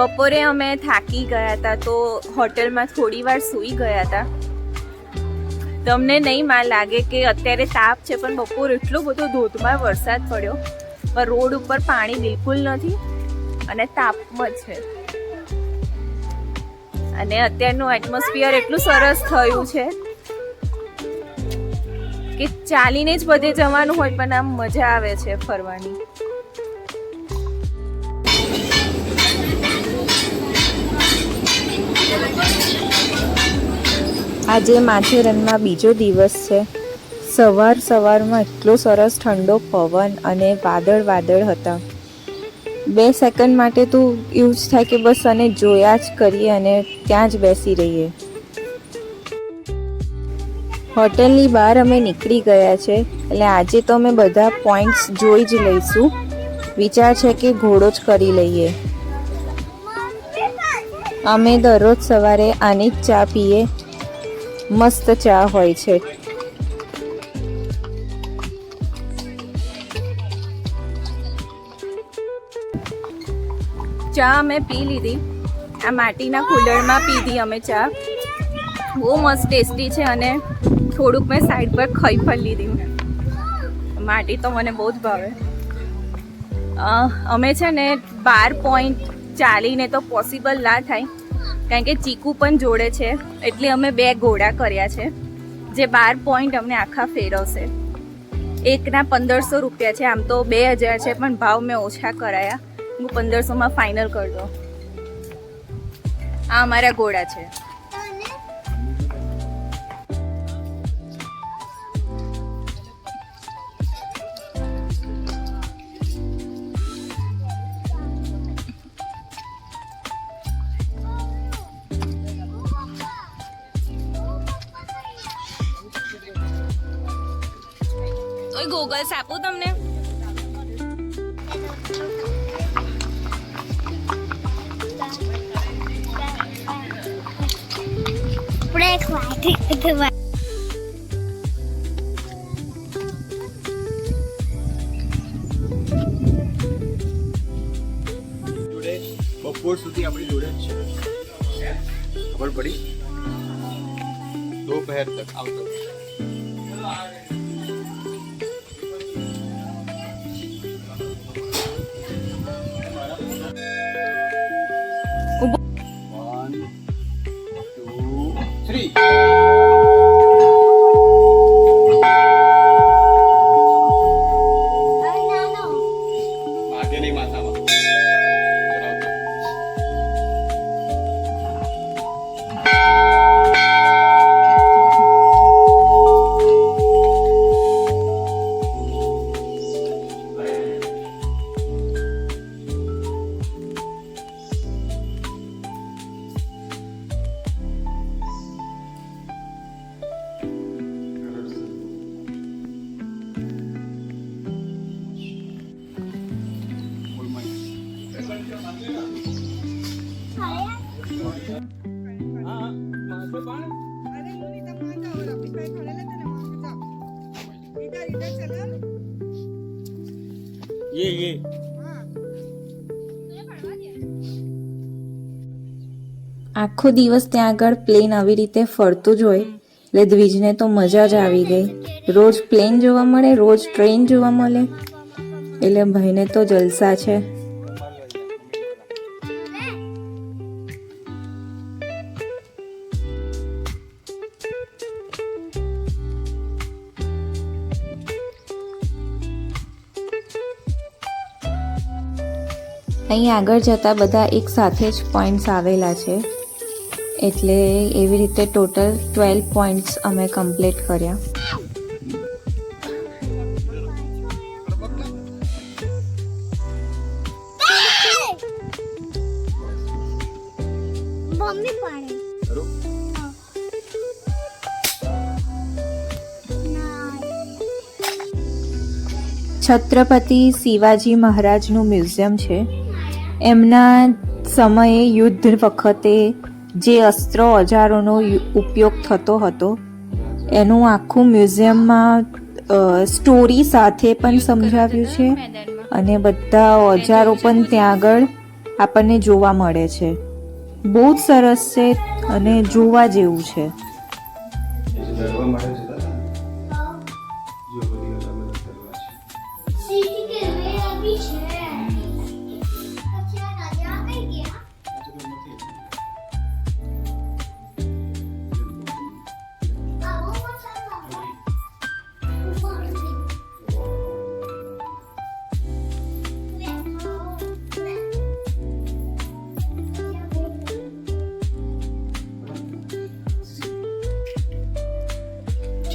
બપોરે અમે થાકી ગયા હતા તો હોટેલમાં થોડી વાર સૂઈ ગયા હતા. તમને નહીં માં લાગે કે અત્યારે તાપ છે, પણ બપોર એટલો બધો ધોધમાર વરસાદ પડ્યો. પણ રોડ ઉપર પાણી બિલકુલ નથી અને તાપમાં છે. અને અત્યારનું એટમોસ્ફિયર એટલું સરસ થયું છે કે ચાલીને જ બધે જવાનું હોય, પણ આમ મજા આવે છે ફરવાની. આજે માથેરનમાં બીજો દિવસ છે. સવાર સવારમાં એટલો સરસ ઠંડો પવન અને વાદળ વાદળ હતા. બે સેકન્ડ માટે તો એવું જ થાય કે બસ અને જોયા જ કરીએ અને ત્યાં જ બેસી રહીએ. હોટલની બહાર અમે નીકળી ગયા છે, એટલે આજે તો અમે બધા પોઈન્ટ્સ જોઈ જ લઈશું. વિચાર છે કે ઘોડો જ કરી લઈએ. અમે દરરોજ સવારે આની જ ચા પીએ મસ્ત ચા હોય છે. ચા અમે પી લીધી. આ માટીના કુલરમાં પીધી અમે ચા. બહુ મસ્ત ટેસ્ટી છે અને થોડુંક મેં સાઈડ પર ખાઈ પણ લીધી. માટી તો મને બહુ જ ભાવે. અમે છે ને બાર પોઈન્ટ ચાલીને તો પોસિબલ ના થાય. કારણ કે ચીકુ પણ જોડે છે, એટલે અમે બે ઘોડા કર્યા છે, જે બાર પોઈન્ટ અમને આખા ફેરવશે. એકના પંદરસો રૂપિયા છે, આમ તો બે હજાર છે, પણ ભાવ મેં ઓછા કરાયા. હું પંદરસોમાં ફાઇનલ કરી દો આ અમારા ઘોડા છે. ઓય ગોગલ્સ આપું તમને? બપોર સુધી આપણી જોડે જ છે. ખબર પડી? દોપહેર તક આવતો. આખો દિવસ ત્યાં આગળ પ્લેન આવી રીતે ફરતું જ હોય. એટલે દ્વિજને તો મજા જ આવી ગઈ. રોજ પ્લેન જોવા મળે, રોજ ટ્રેન જોવા મળે. એટલે ભાઈને તો જલસા છે. અહીં આગળ જતા બધા એક સાથે જ પોઈન્ટ્સ આવેલા છે. એટલે એવી રીતે ટોટલ ટ્વેલ્વ પોઈન્ટ્સ અમે કમ્પ્લીટ કર્યા. છત્રપતિ શિવાજી મહારાજનું મ્યુઝિયમ છે. એમના સમયે યુદ્ધ વખતે જે અસ્ત્ર ઓજારોનો ઉપયોગ થતો હતો એનું આખું મ્યુઝિયમમાં સ્ટોરી સાથે પણ સમજાવ્યું છે અને બધા ઓજારો પણ ત્યાં આગળ આપણને જોવા મળે છે. બહુ જ સરસ છે અને જોવા જેવું છે.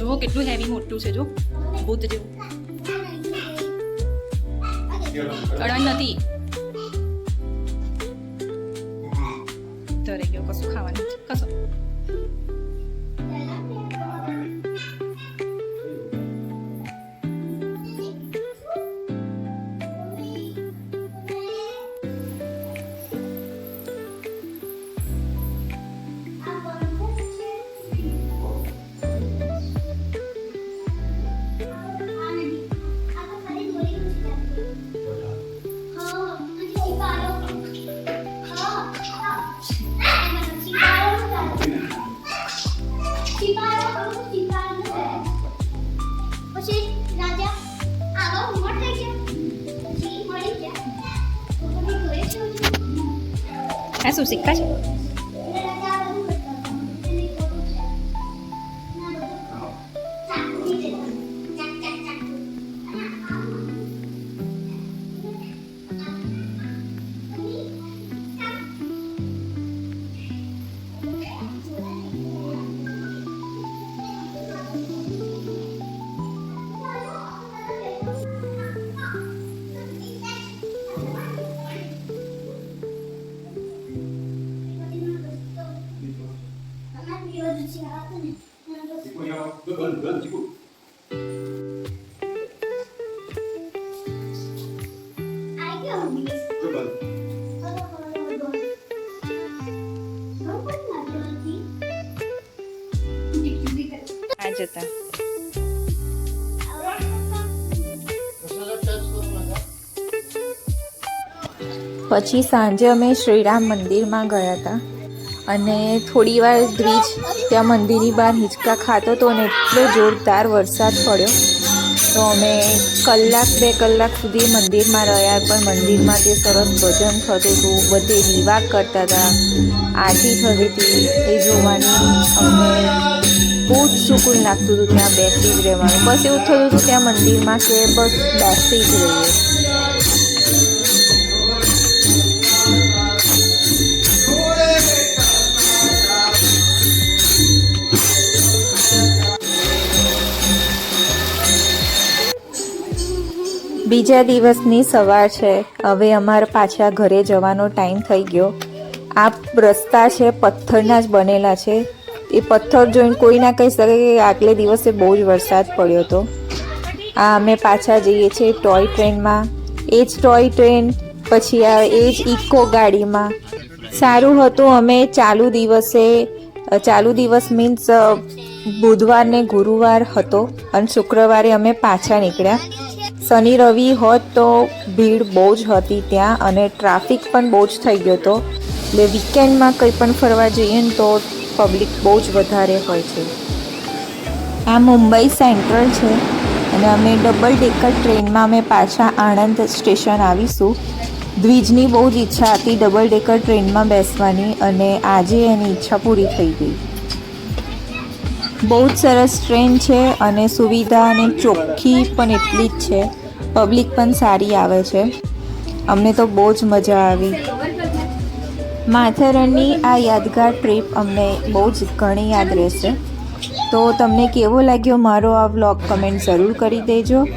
જુઓ કેટલું હેવી મોટું છે જો. બુદ્ધ જેવું. અડણ નથી. ધરે ગયો, કશું ખાવાનું. કશું. આ શું શીખતા છે અમારે દિવસ છે આ તો ને. ચીકુ અહીંયા આવો. બંધ બંધ ચીકુ આઈ ગયો મમ્મી. જો બંધ આ જતા પછી સાંજે અમે શ્રીરામ મંદિરમાં ગયા હતા અને થોડી વાર બ્રિજ ત્યાં મંદિરની બહાર હિંચકા ખાતો હતો અને એટલો જોરદાર વરસાદ પડ્યો. તો અમે કલાક બે કલાક સુધી મંદિરમાં રહ્યા, પણ મંદિરમાં જે સરસ ભજન થતું હતું, બધે દીવા કરતા હતા. આરતી થતી હતી એ જોવાની અમને બહુ જ સુકૂન લાગતું હતું ત્યાં બેસી જ રહેવાનું. બસ એવું થતું હતું ત્યાં મંદિરમાં કે બસ બેસી જ રહીએ. બીજા દિવસની સવાર છે. હવે અમારે પાછા ઘરે જવાનો ટાઈમ થઈ ગયો. આ રસ્તા છે, પથ્થરના જ બનેલા છે. એ પથ્થર જોઈને કોઈ ના કહી શકે કે આગલે દિવસે બહુ જ વરસાદ પડ્યો હતો. આ અમે પાછા જઈએ છીએ ટોય ટ્રેનમાં. એ જ ટોય ટ્રેન, પછી આ એ જ ઇકો ગાડીમાં. સારું હતું અમે ચાલુ દિવસે, ચાલુ દિવસ મીન્સ બુધવાર ને ગુરુવાર હતો અને શુક્રવારે અમે પાછા નીકળ્યા. શનિ, રવિ હોત તો ભીડ બહુ જ હતી ત્યાં અને ટ્રાફિક પણ બહુ જ થઈ ગયો હતો. એટલે વીકેન્ડમાં કંઈ પણ ફરવા જઈએ ને તો પબ્લિક બહુ જ વધારે હોય છે. આ મુંબઈ સેન્ટ્રલ છે અને અમે ડબલ ડેકર ટ્રેનમાં અમે પાછા આણંદ સ્ટેશન આવીશું. દ્વિજની બહુ જ ઈચ્છા હતી ડબલ ડેકર ટ્રેનમાં બેસવાની અને આજે એની ઈચ્છા પૂરી થઈ ગઈ. બહુ જ સરસ ટ્રેન છે અને સુવિધા અને ચોખ્ખી પણ એટલી જ છે. પબ્લિક પણ સારી આવે છે. અમને તો બહુ જ મજા આવી. માથેરણની આ યાદગાર ટ્રીપ અમને બહુ જ ઘણી યાદ રહેશે. તો તમને કેવો લાગ્યો મારો આ વ્લોગ કમેન્ટ જરૂર કરી દેજો.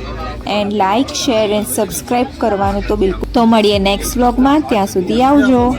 And like share, and subscribe કરવાનું તો બિલકુલ તો મળીએ નેક્સ્ટ વ્લોગમાં. ત્યાં સુધી આવજો.